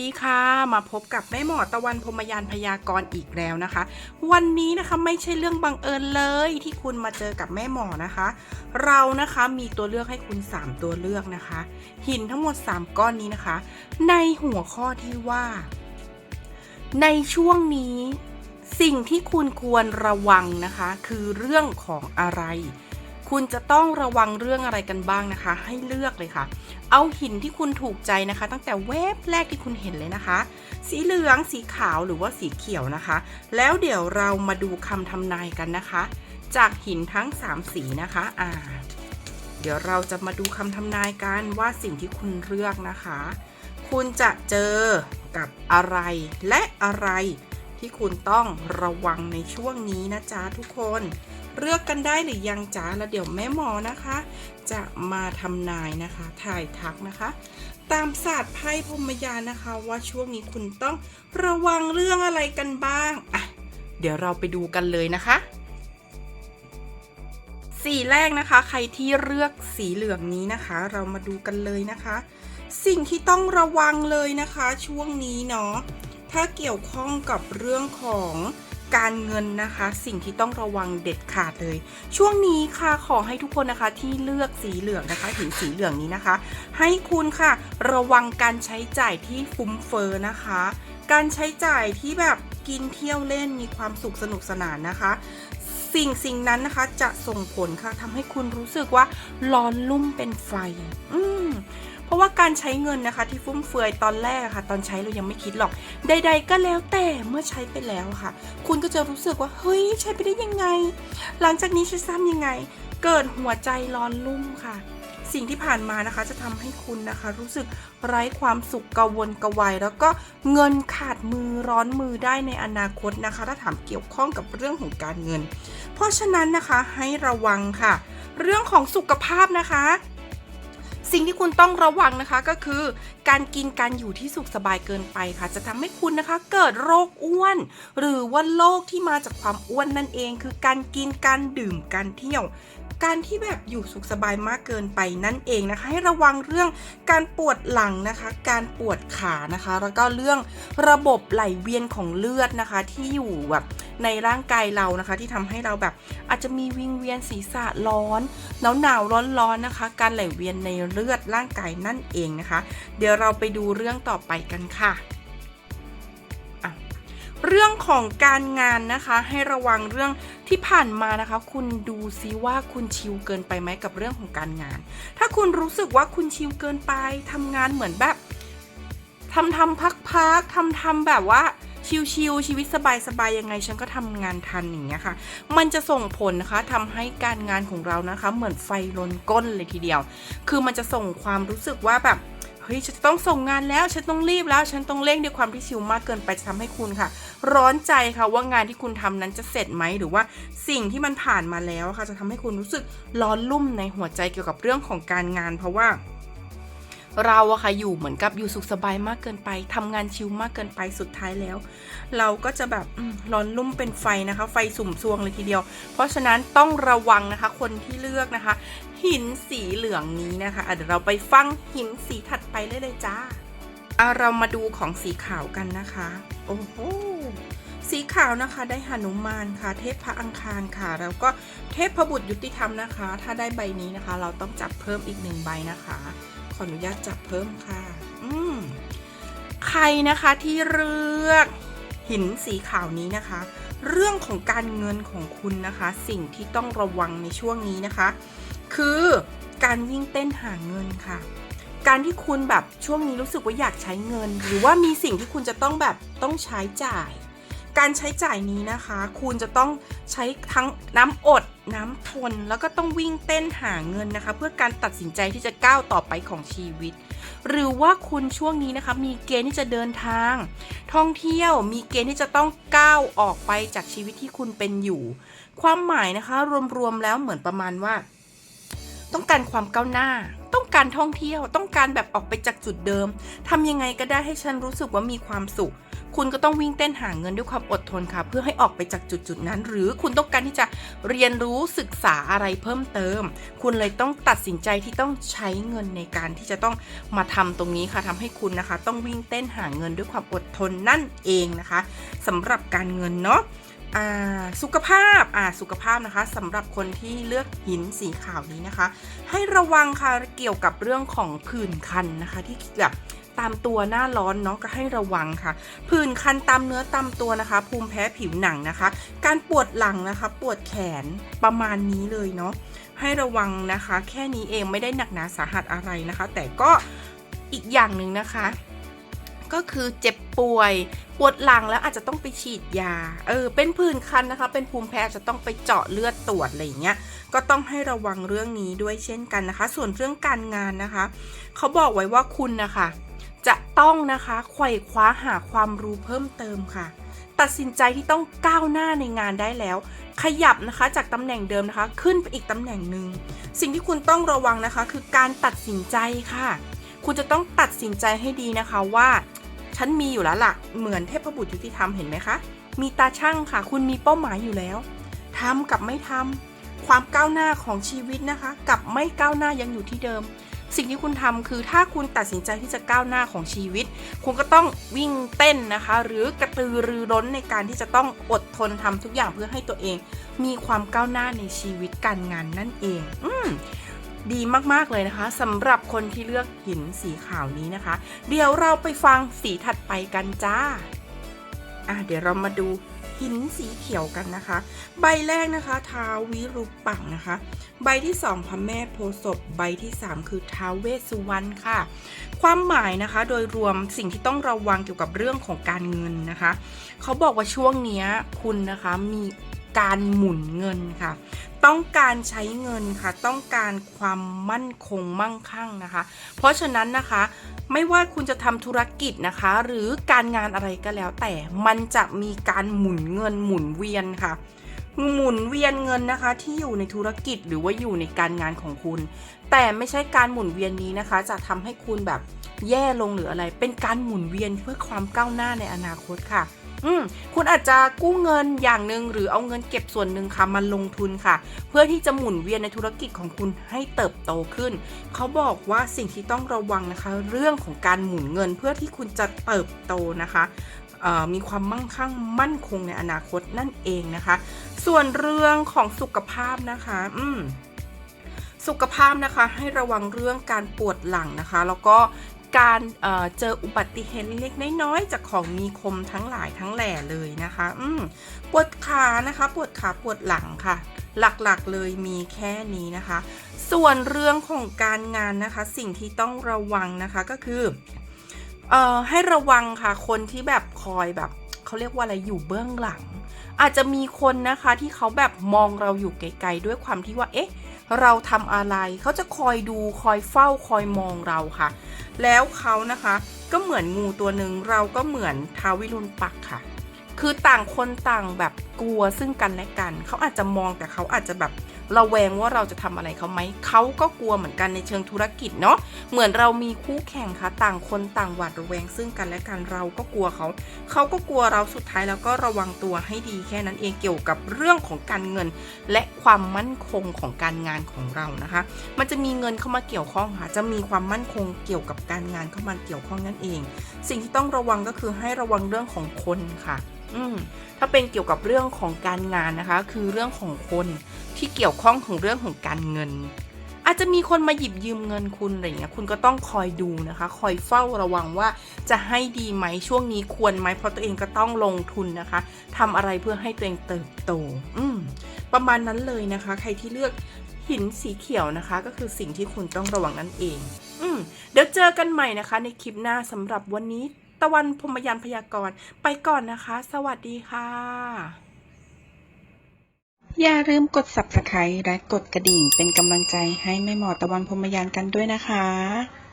ดีค่ะ มาพบกับแม่หมอตะวันพมยานพยากรณ์อีกแล้วนะคะ วันนี้นะคะไม่ใช่เรื่องบังเอิญเลยที่คุณมาเจอกับแม่หมอนะคะ เรานะคะมีตัวเลือกให้คุณ 3 ตัวเลือกนะคะ หินทั้งหมด 3 ก้อนนี้นะคะ ในหัวข้อที่ว่า ในช่วงนี้ สิ่งที่คุณควรระวังนะคะ คือเรื่องของอะไร คุณจะต้องระวังเรื่องอะไรกันบ้างนะคะ ให้เลือกเลยค่ะ เอาหินที่คุณถูกใจนะคะ ตั้งแต่เวฟแรกที่คุณเห็นเลยนะคะ สีเหลืองสีขาวหรือว่าสีเขียวนะคะ แล้วเดี๋ยวเรามาดูคำทำนายกันนะคะ จากหินทั้ง 3 สีนะคะอ่าเดี๋ยวเราจะมาดูคำทำนายกันว่าสิ่งที่คุณเลือกนะคะ คุณจะเจอกับอะไรและอะไรที่คุณต้องระวังในช่วงนี้นะจ๊ะทุกคน เลือกกันได้หรือยังจ๊ะแล้วเดี๋ยวแม่หมอนะคะ จะมาทำนายนะคะ ถ่ายทักนะคะ ตามศาสตร์ไพ่พมยานนะคะ ว่าช่วงนี้คุณต้องระวังเรื่องอะไรกันบ้างอะเดี๋ยวเราไปดูกันเลยนะคะสีแรกนะคะ ใครที่เลือกสีเหลืองนี้นะคะ เรามาดูกันเลยนะคะ สิ่งที่ต้องระวังเลยนะคะ ช่วงนี้เนาะ ถ้าเกี่ยวข้องกับเรื่องของการเงินนะคะ สิ่งที่ต้องระวังเด็ดขาดเลย ช่วงนี้ค่ะขอให้ทุกคนนะคะที่เลือกสีเหลืองนะคะหินสีเหลืองนี้นะคะ ให้คุณค่ะ ระวังการใช้จ่ายที่ฟุ้มเฟอ้อนะคะ การใช้จ่ายที่แบบกินเที่ยวเล่นมีความสุขสนุกสนานนะคะ สิ่งสิ่งนั้นนะคะจะส่งผลค่ะทำให้คุณรู้สึกว่าร้อนลุ่มเป็นไฟ อืม เพราะว่าการใช้เงินนะคะที่ฟุ่มเฟือยตอนแรกค่ะ ตอนใช้เรายังไม่คิดหรอก ใด ๆ ก็แล้วแต่เมื่อใช้ไปแล้วค่ะ คุณก็จะรู้สึกว่าเฮ้ยใช้ไปได้ยังไง หลังจากนี้จะซ้ำยังไง เกิดหัวใจร้อนลุ่มค่ะสิ่งที่ผ่านมานะคะจะทำให้คุณนะคะ รู้สึกไร้ความสุขกระวนกระวายแล้วก็เงินขาดมือร้อนมือได้ในอนาคตนะคะ ถ้าถามเกี่ยวข้องกับเรื่องของการเงิน เพราะฉะนั้นนะคะให้ระวังค่ะ เรื่องของสุขภาพนะคะ สิ่งที่คุณต้องระวังนะคะก็คือ การกินการอยู่ที่สุขสบายเกินไปค่ะ จะทำให้คุณนะคะเกิดโรคอ้วน หรือว่าโรคที่มาจากความอ้วนนั่นเอง คือการกินการดื่มการเที่ยว การที่แบบอยู่สุขสบายมากเกินไปนั่นเองนะคะ ให้ระวังเรื่องการปวดหลังนะคะ การปวดขานะคะ แล้วก็เรื่องระบบไหลเวียนของเลือดนะคะที่อยู่แบบ ในร่างกายเรานะคะ ที่ทำให้เราแบบอาจจะมีวิงเวียนศีรษะร้อนหนาวหนาวร้อนร้อนๆนะคะ การไหลเวียนในเลือดร่างกายนั่นเองนะคะ เดี๋ยวเราไปดูเรื่องต่อไปกันค่ะเรื่องของการงานนะคะให้ระวังเรื่องที่ผ่านมานะคะ คุณดูซิว่าคุณชิลเกินไปไหมกับเรื่องของการงาน ถ้าคุณรู้สึกว่าคุณชิลเกินไปทำงานเหมือนแบบทำทำพักพักทำทำแบบว่า ชิลๆชีวิตสบายๆยังไงฉันก็ทำงานทันอย่างเงี้ยค่ะ มันจะส่งผลนะคะทำให้การงานของเรานะคะ เหมือนไฟลนก้นเลยทีเดียว คือมันจะส่งความรู้สึกว่าแบบเฮ้ยฉันต้องส่งงานแล้วฉันต้องรีบแล้ว ฉันต้องเร่งด้วยความที่ชิลมากเกินไปจะทำให้คุณค่ะ ร้อนใจค่ะว่างานที่คุณทำนั้นจะเสร็จไหมหรือว่าสิ่งที่มันผ่านมาแล้วค่ะ จะทำให้คุณรู้สึกร้อนลุ่มในหัวใจเกี่ยวกับเรื่องของการงาน เพราะว่า เราอะค่ะอยู่เหมือนกับอยู่สุขสบายมากเกินไปทำงานชิลมากเกินไปสุดท้ายแล้ว เราก็จะแบบร้อนลุ่มเป็นไฟนะคะ ไฟสุ่มซวงเลยทีเดียว เพราะฉะนั้นต้องระวังนะคะคนที่เลือกนะคะ หินสีเหลืองนี้นะคะะเดี๋ยวเราไปฟังหินสีถัดไปเลยเลยจ้าอะเรามาดูของสีขาวกันนะคะ โอ้โหสีขาวนะคะได้หนุมานค่ะ เทพพระอังคารค่ะ แล้วก็เทพพระบุตรยุติธรรมนะคะ ถ้าได้ใบนี้นะคะ เราต้องจับเพิ่มอีกหนึ่งใบนะคะ ขออนุญาตจับเพิ่มค่ะ อืมใครนะคะที่เลือกหินสีขาวนี้นะคะ เรื่องของการเงินของคุณนะคะ สิ่งที่ต้องระวังในช่วงนี้นะคะ คือการวิ่งเต้นหาเงินค่ะ การที่คุณแบบช่วงนี้รู้สึกว่าอยากใช้เงิน หรือว่ามีสิ่งที่คุณจะต้องแบบต้องใช้จ่าย การใช้จ่ายนี้นะคะ คุณจะต้องใช้ทั้งน้ำอดน้ำทน แล้วก็ต้องวิ่งเต้นหาเงินนะคะ เพื่อการตัดสินใจที่จะก้าวต่อไปของชีวิต หรือว่าคุณช่วงนี้นะคะมีเกณฑ์ที่จะเดินทาง ท่องเที่ยวมีเกณฑ์ที่จะต้องก้าวออกไปจากชีวิตที่คุณเป็นอยู่ ความหมายนะคะ รวมๆแล้วเหมือนประมาณว่า ต้องการความก้าวหน้าต้องการท่องเที่ยวต้องการแบบออกไปจากจุดเดิมทำยังไงก็ได้ให้ฉันรู้สึกว่ามีความสุข คุณก็ต้องวิ่งเต้นหาเงินด้วยความอดทนค่ะ เพื่อให้ออกไปจากจุดจุดๆนั้น หรือคุณต้องการที่จะเรียนรู้ศึกษาอะไรเพิ่มเติม คุณเลยต้องตัดสินใจที่ต้องใช้เงินในการที่จะต้องมาทำตรงนี้ค่ะทำให้คุณนะคะ ต้องวิ่งเต้นหาเงินด้วยความอดทนนั่นเองนะคะสำหรับการเงินเนาะสุขภาพอ่าสุขภาพนะคะสำหรับคนที่เลือกหินสีขาวนี้นะคะ ให้ระวังค่ะเกี่ยวกับเรื่องของผื่นคันนะคะ ที่แบบ ตามตัวหน้าร้อนเนาะก็ให้ระวังค่ะ ผื่นคันตามเนื้อตามตัวนะคะ ภูมิแพ้ผิวหนังนะคะ การปวดหลังนะคะ ปวดแขนประมาณนี้เลยเนาะให้ระวังนะคะ แค่นี้เองไม่ได้หนักหนาสาหัสอะไรนะคะ แต่ก็อีกอย่างหนึ่งนะคะ ก็คือเจ็บป่วย ปวดหลังแล้วอาจจะต้องไปฉีดยา เออ เป็นผื่นคันนะคะ เป็นภูมิแพ้จะต้องไปเจาะเลือดตรวจอะไรอย่างเงี้ย ก็ต้องให้ระวังเรื่องนี้ด้วยเช่นกันนะคะ ส่วนเรื่องการงานนะคะ เขาบอกไว้ว่าคุณนะคะ จะต้องนะคะไขว่คว้าหาความรู้เพิ่มเติมค่ะ ตัดสินใจที่ต้องก้าวหน้าในงานได้แล้ว ขยับนะคะจากตำแหน่งเดิมนะคะ ขึ้นไปอีกตำแหน่งหนึ่ง สิ่งที่คุณต้องระวังนะคะ คือการตัดสินใจค่ะคุณจะต้องตัดสินใจให้ดีนะคะว่า ฉันมีอยู่แล้วล่ะ เหมือนเทพบุตรยุติธรรมเห็นไหมคะ มีตาช่างค่ะ คุณมีเป้าหมายอยู่แล้วทำกับไม่ทำความก้าวหน้าของชีวิตนะคะ กับไม่ก้าวหน้ายังอยู่ที่เดิม สิ่งที่คุณทำคือถ้าคุณตัดสินใจที่จะก้าวหน้าของชีวิต คุณก็ต้องวิ่งเต้นนะคะ หรือกระตือรือร้นในการที่จะต้องอดทนทำทุกอย่างเพื่อให้ตัวเอง มีความก้าวหน้าในชีวิตการงานนั่นเอง อืม ดีมากๆเลยนะคะสำหรับคนที่เลือกหินสีขาวนี้นะคะ เดี๋ยวเราไปฟังสีถัดไปกันจ้าอะเดี๋ยวเรามาดูหินสีเขียวกันนะคะ ใบแรกนะคะท้าววิรูปักษ์นะคะ ใบที่สองพระแม่โพศพใบที่สามคือท้าวเวสสุวรรณค่ะ ความหมายนะคะโดยรวมสิ่งที่ต้องระวังเกี่ยวกับเรื่องของการเงินนะคะ เขาบอกว่าช่วงนี้คุณนะคะมีการหมุนเงินค่ะ ต้องการใช้เงินค่ะ ต้องการความมั่นคงมั่งคั่งนะคะ เพราะฉะนั้นนะคะ ไม่ว่าคุณจะทำธุรกิจนะคะ หรือการงานอะไรก็แล้วแต่ มันจะมีการหมุนเงินหมุนเวียนค่ะหมุนเวียนเงินนะคะ ที่อยู่ในธุรกิจหรือว่าอยู่ในการงานของคุณ แต่ไม่ใช่การหมุนเวียนนี้นะคะ จะทำให้คุณแบบแย่ลงหรืออะไร เป็นการหมุนเวียนเพื่อความก้าวหน้าในอนาคตค่ะ อืมคุณอาจจะกู้เงินอย่างหนึ่งหรือเอาเงินเก็บส่วนหนึ่งค่ะมาลงทุนค่ะ เพื่อที่จะหมุนเวียนในธุรกิจของคุณให้เติบโตขึ้น เขาบอกว่าสิ่งที่ต้องระวังนะคะ เรื่องของการหมุนเงินเพื่อที่คุณจะเติบโตนะคะมีความมั่งคั่งมั่นคงในอนาคตนั่นเองนะคะ ส่วนเรื่องของสุขภาพนะคะ อืมสุขภาพนะคะให้ระวังเรื่องการปวดหลังนะคะ แล้วก็ การเเจออุบัติเหตุเล็กน้อยๆจากของมีคมทั้งหลายทั้งแหล่เลยนะคะ อืมปวดขานะคะ ปวดขาปวดหลังค่ะ หลักๆเลยมีแค่นี้นะคะ ส่วนเรื่องของการงานนะคะ สิ่งที่ต้องระวังนะคะก็คือ เอ่อให้ระวังค่ะคนที่แบบคอยแบบ เขาเรียกว่าอะไรอยู่เบื้องหลัง อาจจะมีคนนะคะที่เขาแบบมองเราอยู่ไกลๆด้วยความที่ว่า เอ๊ะ เราทำอะไรเขาจะคอยดูคอยเฝ้าคอยมองเราค่ะ แล้วเขานะคะก็เหมือนงูตัวหนึ่งเราก็เหมือนท้าววิรุณปักค่ะ คือต่างคนต่างแบบกลัวซึ่งกันและกัน เขาอาจจะมองแต่เขาอาจจะแบบ ระแวงว่าเราจะทำอะไรเขาไหมเขาก็กลัวเหมือนกันในเชิงธุรกิจเนาะเหมือนเรามีคู่แข่งค่ะต่างคนต่างหวาดระแวงซึ่งกันและกันเราก็กลัวเขาเขาก็กลัวเราสุดท้ายแล้วก็ระวังตัวให้ดีแค่นั้นเองเกี่ยวกับเรื่องของการเงิน และความมั่นคงของการงานของเรานะคะ มันจะมีเงินเข้ามาเกี่ยวข้องค่ะจะมีความมั่นคงเกี่ยวกับการงานเข้ามาเกี่ยวข้องนั่นเอง สิ่งที่ต้องระวังก็คือให้ระวังเรื่องของคนค่ะ อืมถ้าเป็นเกี่ยวกับเรื่องของการงานนะคะ คือเรื่องของคนที่เกี่ยวข้องของเรื่องของการเงิน อาจจะมีคนมาหยิบยืมเงินคุณอะไรอย่างเงี้ยคุณก็ต้องคอยดูนะคะ คอยเฝ้าระวังว่าจะให้ดีไหมช่วงนี้ควรไหมเพราะตัวเองก็ต้องลงทุนนะคะทำอะไรเพื่อให้ตัวเองเติบโต อืมประมาณนั้นเลยนะคะ ใครที่เลือกหินสีเขียวนะคะ ก็คือสิ่งที่คุณต้องระวังนั่นเอง อืมเดี๋ยวเจอกันใหม่นะคะ ในคลิปหน้าสำหรับวันนี้ ตะวันพรมยานพยากรณ์ไปก่อนนะคะ สวัสดีค่ะ อย่าลืมกด subscribe และกดกระดิ่งเป็นกำลังใจให้แม่หมอตะวันพรมยานกันด้วยนะคะ